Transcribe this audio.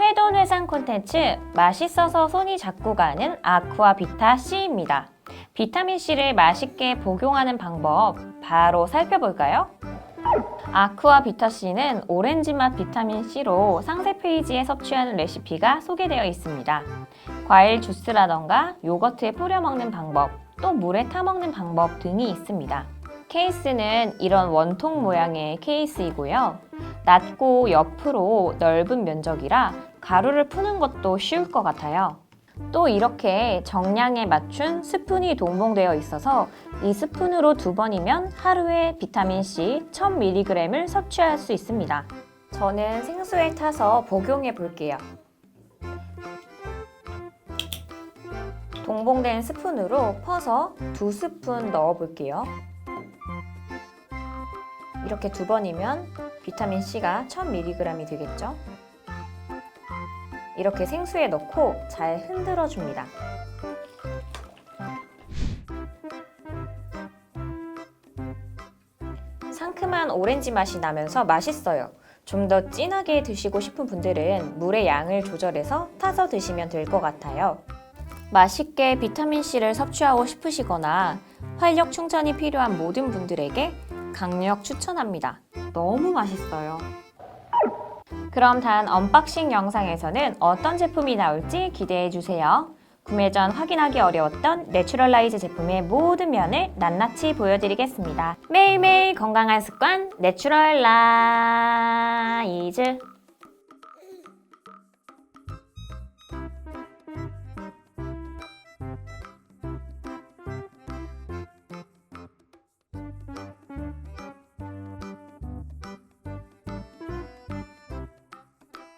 해돈회상 콘텐츠 맛있어서 손이 자꾸 가는 아쿠아 비타 C입니다. 비타민 C를 맛있게 복용하는 방법 바로 살펴볼까요? 아쿠아 비타 C는 오렌지 맛 비타민 C로 상세 페이지에 섭취하는 레시피가 소개되어 있습니다. 과일 주스라던가 요거트에 뿌려 먹는 방법, 또 물에 타 먹는 방법 등이 있습니다. 케이스는 이런 원통 모양의 케이스이고요. 낮고 옆으로 넓은 면적이라 가루를 푸는 것도 쉬울 것 같아요. 또 이렇게 정량에 맞춘 스푼이 동봉되어 있어서 이 스푼으로 두 번이면 하루에 비타민 C 1000mg을 섭취할 수 있습니다. 저는 생수에 타서 복용해 볼게요. 동봉된 스푼으로 퍼서 두 스푼 넣어 볼게요. 이렇게 두 번이면 비타민 C가 1000mg이 되겠죠? 이렇게 생수에 넣고 잘 흔들어 줍니다. 상큼한 오렌지 맛이 나면서 맛있어요. 좀 더 진하게 드시고 싶은 분들은 물의 양을 조절해서 타서 드시면 될 것 같아요. 맛있게 비타민C를 섭취하고 싶으시거나 활력 충전이 필요한 모든 분들에게 강력 추천합니다. 너무 맛있어요. 그럼 단 언박싱 영상에서는 어떤 제품이 나올지 기대해 주세요. 구매 전 확인하기 어려웠던 내추럴라이즈 제품의 모든 면을 낱낱이 보여드리겠습니다. 매일매일 건강한 습관 내추럴라이즈